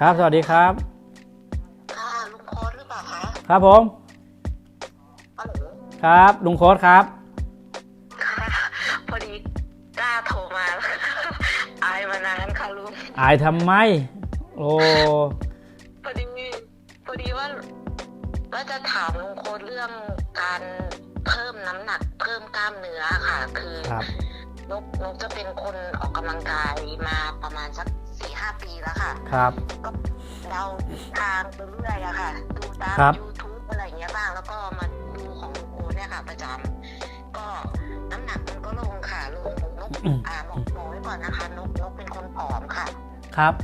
ครับ สวัสดีครับ ค่ะลุงโค้ดหรือเปล่าคะครับผม ฮัลโหลครับ ลุงโค้ดครับ ค่ะพอดีกล้าโทรมา อายมานานค่ะลุงอายทำไม โอ้ พอดีพอดีว่าว่าจะถามลุงโค้ดเรื่องการเพิ่มน้ำหนักเพิ่มกล้ามเนื้อค่ะ คือครับ นกนกจะเป็นคนออกกำลังกายมาประมาณสัก สี่ห้าปีแล้วค่ะ ครับ ก็เดาทางไปเรื่อยอะค่ะ ดูตามครับ YouTube อะไรอย่างเงี้ยบ้าง แล้วก็มาดูของลุงโค้ดเนี่ยค่ะ ประจำก็น้ำหนักมันก็ลงค่ะลงนกอืม อ่าบอกบอกไว้ก่อนนะคะ นกนกเป็นคนผอมค่ะครับ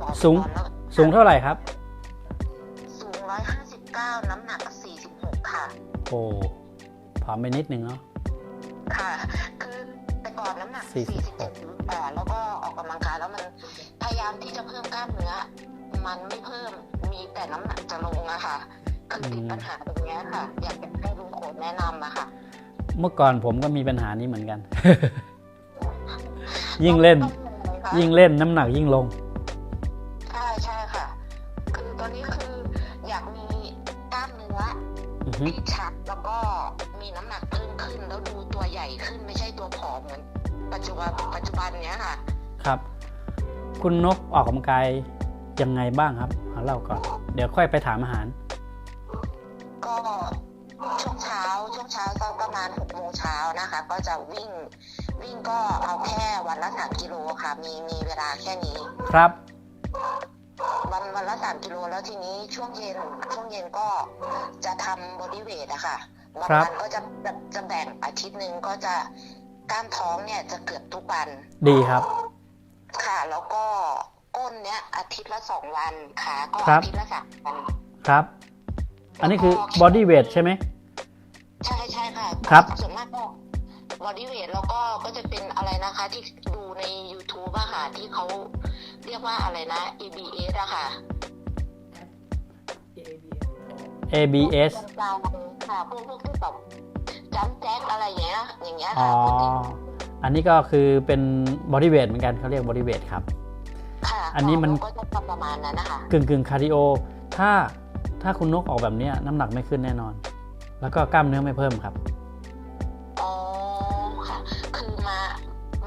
ผอมสูง ผอมแล้วสูงเท่าไหร่ครับ สูงร้อยห้าสิบเก้าน้ำหนักสี่สิบหกค่ะ โอ้ผอมไปนิดนึงเนาะ ค่ะ คือแต่ก่อนน้ำหนักสี่สี่สิสิบบหเจ็กดแปดแล้วก็ออกกำลังก เพิ่มกล้ามเนื้อ มันไม่เพิ่มมีแต่น้ำหนักจะลงอะค่ะคือติดปัญหาตรงเนี้ยค่ะ อยากจะให้ลุงโคดแนะนำอะค่ะ เมื่อก่อนผมก็มีปัญหานี้เหมือนกัน ยิ่งเล่นต้องยังไงคะยิ่งเล่นน้ำหนักยิ่งลงใช่ใช่ค่ะคือตอนนี้คืออยากมีกล้ามเนื้ออือฮึที่ชัดแล้วก็มีน้ำหนักเพิ่มขึ้นแล้วดูตัวใหญ่ขึ้นไม่ใช่ตัวผอมเหมือนปัจจุบันปัจจุบันเนี้ยค่ะ ครับ คุณนกออกกำลังกายยังไงบ้างครับเอาเล่าก่อน เดี๋ยวค่อยไปถามอาหาร ก็ช่วงเช้าช่วงเช้าสักประมาณหกโมงเช้านะคะ ก็จะวิ่งวิ่งก็เอาแค่วันละสามกิโลค่ะ มีมีเวลาแค่นี้ ครับ วันวันละสามกิโลแล้วทีนี้ช่วงเย็นช่วงเย็นก็จะทำบอดี้เวทอะค่ะบางครับวันก็จะจะจะแบ่งอาทิตย์หนึ่งก็จะกล้ามท้องเนี่ยจะเกือบทุกวัน ดีครับค่ะ แล้วก็ก้นเนี้ยอาทิตย์ละสองวันขาก็ครับ อาทิตย์ละสามวันครับ อันนี้คือบอดี้เวทใช่ไหม ใช่ใช่ค่ะครับ ส่วนมากก็บอดี้เวทแล้วก็ก็จะเป็นอะไรนะคะ ที่ดูใน YouTube อะค่ะที่เขาเรียกว่าอะไรนะ ABS อะค่ะ ABS พวกจำค่ะพวกพวกที่แบบจัมแจ็คอะไรอย่างเงี้ยอย่างเงี้ยอ๋อ ค่ะพวกที่ อันนี้ก็คือเป็นบอดี้เวทเหมือนกันเขาเรียกบอดี้เวทครับค่ะอันนี้มันก็จะประมาณนั้นนะคะกึ่งกึ่งคาร์ดิโอถ้าถ้าคุณนกออกแบบเนี้ยน้ำหนักไม่ขึ้นแน่นอน แล้วก็กล้ามเนื้อไม่เพิ่มครับอ๋อค่ะคือมา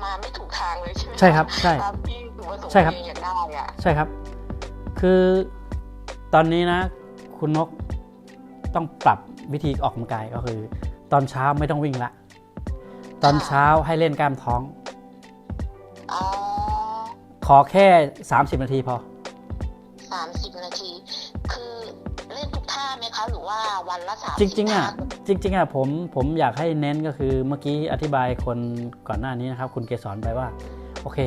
มาไม่ถูกทางเลยใช่ไหมะใช่ครับใช่ตามที่ถูกประสงค์ใช่ครับตัวเองอยากได้อะใช่ครับ คือตอนนี้นะ คุณนกต้องปรับวิธีออกกำลังกายก็คือ ตอนเช้าไม่ต้องวิ่งละ ตอนเช้าให้เล่นกล้ามท้อง อ๋อขอแค่ 30 นาทีพอ สามสิบนาที คือเล่นทุกท่าไหมคะ หรือว่าวันละสามจริง ๆ อะ จริง ๆ อะ ผมผมอยากให้เน้นก็คือเมื่อกี้อธิบายคนก่อนหน้านี้นะครับ คุณเกสรไปว่า โอเค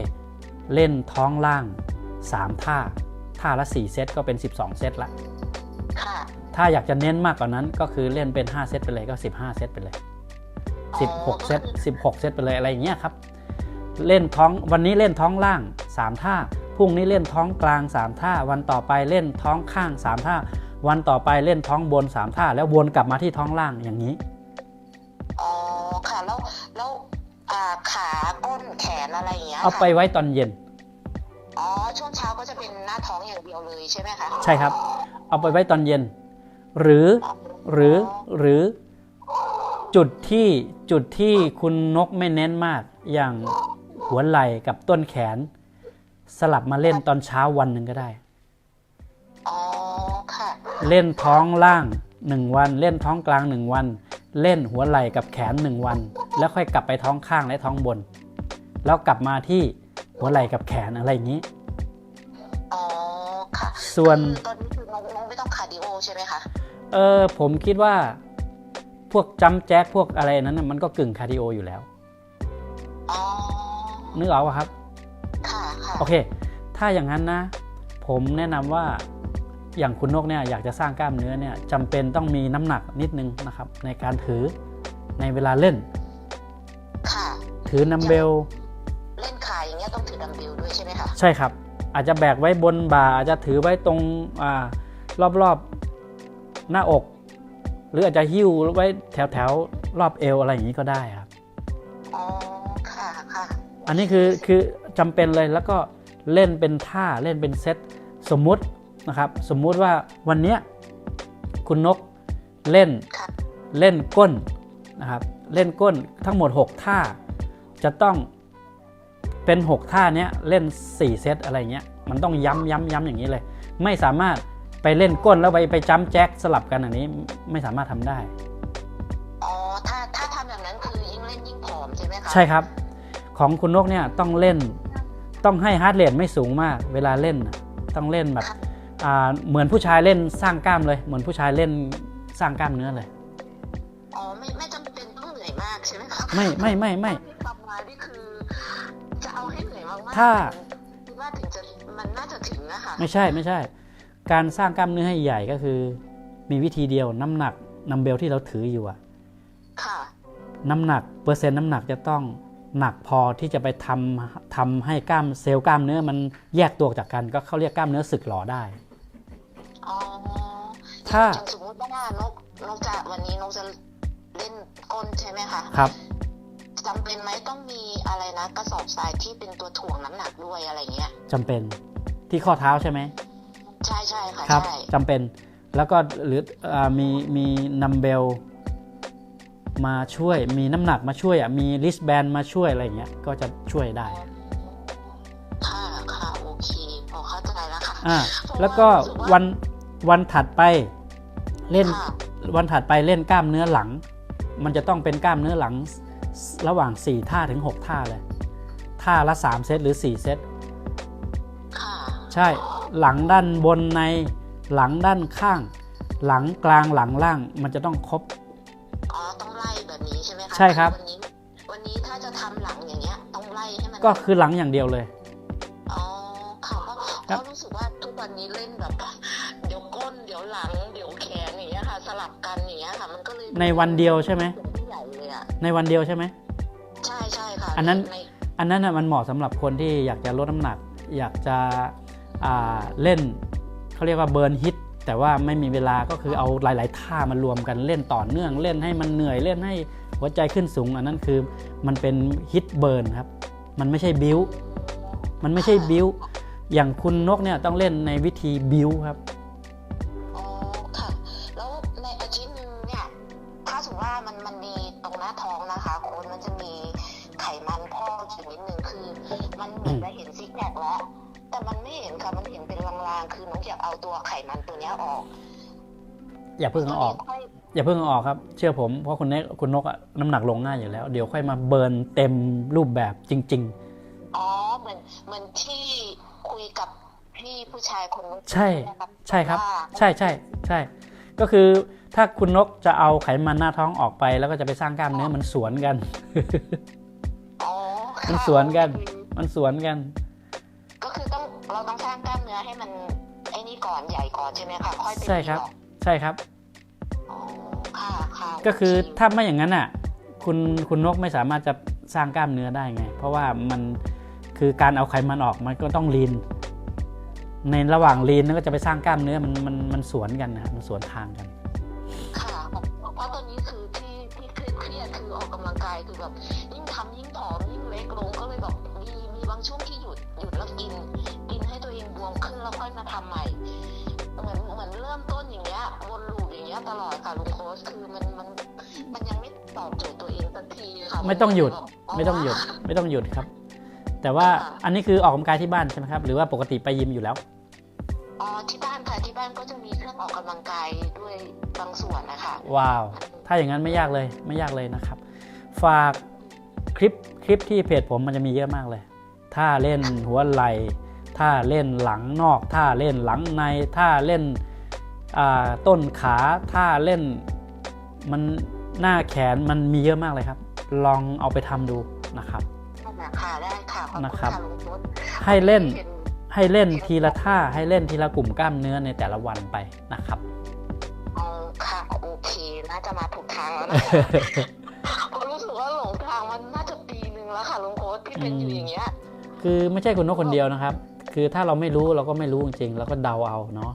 เล่นท้องล่าง 3 ท่า ท่าละ 4 เซตก็เป็น 12 เซตละ ค่ะ ถ้าอยากจะเน้นมากกว่านั้นก็คือเล่นเป็น 5 เซตไปเลยก็ 15 เซตไปเลย 16 เซต16 เซตไปเลยอะไรอย่างเงี้ยครับ เล่นท้องวันนี้เล่นท้องล่าง 3 ท่า พรุ่งนี้เล่นท้องกลาง 3 ท่า วันต่อไปเล่นท้องข้าง 3 ท่า วันต่อไปเล่นท้องบน 3 ท่า แล้ววนกลับมาที่ท้องล่างอย่างนี้ อ๋อค่ะแล้วแล้วอ่าขาก้นแขนอะไรอย่างเงี้ยเอาไปค่ะไว้ตอนเย็น อ๋อช่วงเช้าก็จะเป็นหน้าท้องอย่างเดียวเลยใช่ไหมคะ ใช่ครับ เอาไปไว้ตอนเย็น หรือหรือหรือ จุดที่จุดที่คุณนกไม่เน้นมากอย่างหัวไหล่กับต้นแขน สลับมาเล่นตอนเช้าวันหนึ่งก็ได้ อ๋อ ค่ะ เล่นท้องล่าง1วัน เล่นท้องกลาง1วัน เล่นหัวไหล่กับแขน1วัน แล้วค่อยกลับไปท้องข้างและท้องบน แล้วกลับมาที่หัวไหล่กับแขนอะไรอย่างนี้ อ๋อ ค่ะส่วน คือตอนนี้คือน้องน้องไม่ต้องคาร์ดิโอใช่ไหมคะ เออผมคิดว่า พวกจัมป์แจ็คพวกอะไรนั้นนะมันก็กึ่งคาร์ดิโออยู่แล้วอ๋อนึกออกปะครับค่ะค่ะโอเค ถ้าอย่างนั้นนะ ผมแนะนำว่าอย่างคุณนกเนี่ยอยากจะสร้างกล้ามเนื้อเนี่ยจำเป็นต้องมีน้ำหนักนิดนึงนะครับ ในการถือในเวลาเล่น ค่ะ ถือนัมเบล เล่นขาอย่างเงี้ยต้องถือดัมเบลด้วยใช่ไหมคะ ใช่ครับ อาจจะแบกไว้บนบ่าอาจจะถือไว้ตรงอารอบๆหน้าอก หรืออาจจะหิ้วไว้แถวแถวๆรอบเอวอะไรอย่างนี้ก็ได้ครับอ๋อค่ะค่ะอันนี้คือคือจำเป็นเลยแล้วก็เล่นเป็นท่าเล่นเป็นเซตสมมุตินะครับสมมุติว่าวันเนี้ยคุณนกเล่นค่ะเล่นก้นนะครับเล่นก้นทั้งหมด 6 ท่า จะต้องเป็น 6 ท่าเนี้ยเล่น 4 เซตอะไรเงี้ยมันต้องย้ำย้ำย้ำอย่างนี้เลย ไม่สามารถ ไปเล่นก้นแล้วไปไปจ้ำแจ็คสลับกันอันนี้ไม่สามารถทำได้ อ๋อ ถ้าถ้าทำอย่างนั้นคือยิ่งเล่นยิ่งผอมใช่ไหมคะใช่ครับ ของคุณนกเนี่ยต้องเล่นต้องให้ฮาร์ดเรทไม่สูงมาก เวลาเล่นน่ะต้องเล่นแบบอ่าเหมือนผู้ชายเล่นสร้างกล้ามเลย เหมือนผู้ชายเล่นสร้างกล้ามเนื้อเลยอ๋อไม่ไม่จำเป็นต้องเหนื่อยมากใช่ไหมคะไม่ไม่ไม่ไม่ที่ทำมานี่คือจะเอาให้เหนื่อยมากๆถ้าคิดว่าถึงจะมันน่าจะถึงอะค่ะไม่ใช่ไม่ใช่ การสร้างกล้ามเนื้อให้ใหญ่ก็คือ มีวิธีเดียวน้ำหนักนัมเบลที่เราถืออยู่อะค่ะน้ำหนักเปอร์เซ็นต์น้ำหนักจะต้องหนักพอที่จะไปทำทำให้กล้ามเซลล์กล้ามเนื้อมันแยกตัวออกจากกันก็เขาเรียกกล้ามเนื้อสึกหรอได้อ๋อถ้าอย่างสมมติว่านกนกจะวันนี้นกจะเล่นก้นใช่ไหมคะครับจำเป็นไหมต้องมีอะไรนะกระสอบทรายที่เป็นตัวถ่วงน้ำหนักด้วยอะไรเงี้ยจำเป็นที่ข้อเท้าใช่ไหมใช่ใช่ ค่ะครับใช่จำเป็นแล้วก็หรืออามีมีนัมเบลมาช่วยมีน้ำหนักมาช่วยอะมีลิสแบนมาช่วยอะไรอย่างเงี้ยก็จะช่วยได้ค่ะค่ะโอเคพอเข้าใจแล้วค่ะอ่าแล้วก็วันวันถัดไปเล่นค่ะวันถัดไปเล่นกล้ามเนื้อหลัง มันจะต้องเป็นกล้ามเนื้อหลังระหว่าง 4 ท่าถึง 6 ท่าเลยท่าละ 3 เซตหรือ 4 เซตค่ะใช่หลังด้านบนใน หลังด้านข้าง หลังกลางหลังล่างมันจะต้องครบอ๋อต้องไล่แบบนี้ใช่ไหมคะใช่ครับ วันนี้วันนี้ถ้าจะทำหลังอย่างเงี้ยต้องไล่ให้มันก็คือหลังอย่างเดียวเลยอ๋อค่ะเพราะคเพรับราะรู้สึกว่าทุกวันนี้เล่นแบบเดี๋ยวก้นเดี๋ยวหลังเดี๋ยวแขนอย่างเงี้ยค่ะ สลับกันอย่างเงี้ยค่ะมันก็เลยในวันเดียวใช่ไหมเป็นผู้ใหญ่เลยอะในวันเดียวใช่ไหมใช่ใช่ค่ะอันนั้นในอันนั้นน่ะมันเหมาะสำหรับคนที่อยากจะลดน้ำหนัก อยากจะอ่าเล่น เขาเรียกว่าเบิร์นฮิตแต่ว่าไม่มีเวลาก็คือเอาหลาย ๆ ท่ามารวมกันเล่นต่อเนื่องเล่นให้มันเหนื่อยเล่นให้หัวใจขึ้นสูง อันนั้นคือมันเป็นฮิตเบิร์นครับ มันไม่ใช่บิวมันไม่ใช่บิวอย่างคุณนกเนี่ยต้องเล่นในวิธีบิวครับ ตัวไขมันตัวเนี้ยออก อย่าเพิ่งเอาออกค่อยอย่าเพิ่งเอาออกครับ เชื่อผมเพราะคุณเนกคุณนกอะน้ำหนักลงง่ายอยู่แล้ว เดี๋ยวค่อยมาเบิร์นเต็มรูปแบบจริง ๆ อ๋อเหมือนเหมือนที่คุยกับพี่ผู้ชายคนนู้นใช่ไหมครับใช่ครับว่าใช่ใช่ใช่ ก็คือถ้าคุณนกจะเอาไขมันหน้าท้องออกไป แล้วก็จะไปสร้างกล้ามเนื้อมันสวนกันอ๋อมันสวนกัน มันสวนกัน ก็คือต้องเราต้องสร้างกล้ามเนื้อให้มันไอ้นี่ ก่อนใหญ่ก่อนใช่ไหมคะค่อยเป็นใช่ครับหรอใช่ครับอ๋อค่ะค่ะก็คือโเถ้าไม่อย่างนั้นอะ คุณคุณนกไม่สามารถจะสร้างกล้ามเนื้อได้ไง เพราะว่ามันคือการเอาไขมันออกมันก็ต้องลีนในระหว่างลีนแล้วก็จะไปสร้างกล้ามเนื้อมันมันมันสวนกันนะมันสวนทางกัน ค่ะเพราะตอนนี้คือที่ที่เครียดเครียดคือออกกำลังกายคือแบบยิ่งทำยิ่งผอมยิ่งเล็กลงก็เลยแบบมีมีบางช่วงที่หยุดหยุดแล้วกิน กินให้ตัวเองบวมขึ้นแล้วค่อยมาทำใหม่ ตลอดค่ะลุงโค้ชคือมันมันมันยังไม่ตอบโจทย์ตัวเองสักทีค่ะไม่ต้องหยุดอ๋อไม่ต้องหยุดไม่ต้องหยุดครับ แต่ว่าค่ะอันนี้คือออกกำลังกายที่บ้านใช่ไหมครับ หรือว่าปกติไปยิมอยู่แล้วอ๋อที่บ้านค่ะที่บ้านก็จะมีเครื่องออกกำลังกายด้วยบางส่วนนะคะว้าว ถ้าอย่างนั้นไม่ยากเลยไม่ยากเลยนะครับ ฝากคลิปคลิปที่เพจผมมันจะมีเยอะมากเลยถ้าเล่นหัวไหล่ถ้าเล่นหลังนอกถ้าเล่นหลังในถ้าเล่นอ่า ต้นขาถ้าเล่นมันหน้าแขนมันมีเยอะมากเลยครับ ลองเอาไปทำดูนะครับค่ะได้ค่ะขอบคุณนะครับค่ะลุงโค้ชให้เล่นห็ให้เล่นทีละท่าให้เล่นทีละกลุ่มกล้ามเนื้อในแต่ละวันไปนะครับอ๋อค่ะโอเคน่าจะมาถูกทางแล้วนะคะเพราะรู้สึกว่าหลงทางมันน่าจะปีนึงแล้วค่ะลุงโค้ชที่เป็นอยู่อย่างเงี้ยคือไม่ใช่คุณนกคนเดียวนะครับ คือถ้าเราไม่รู้เราก็ไม่รู้จริงๆเราก็เดาเอาเนาะ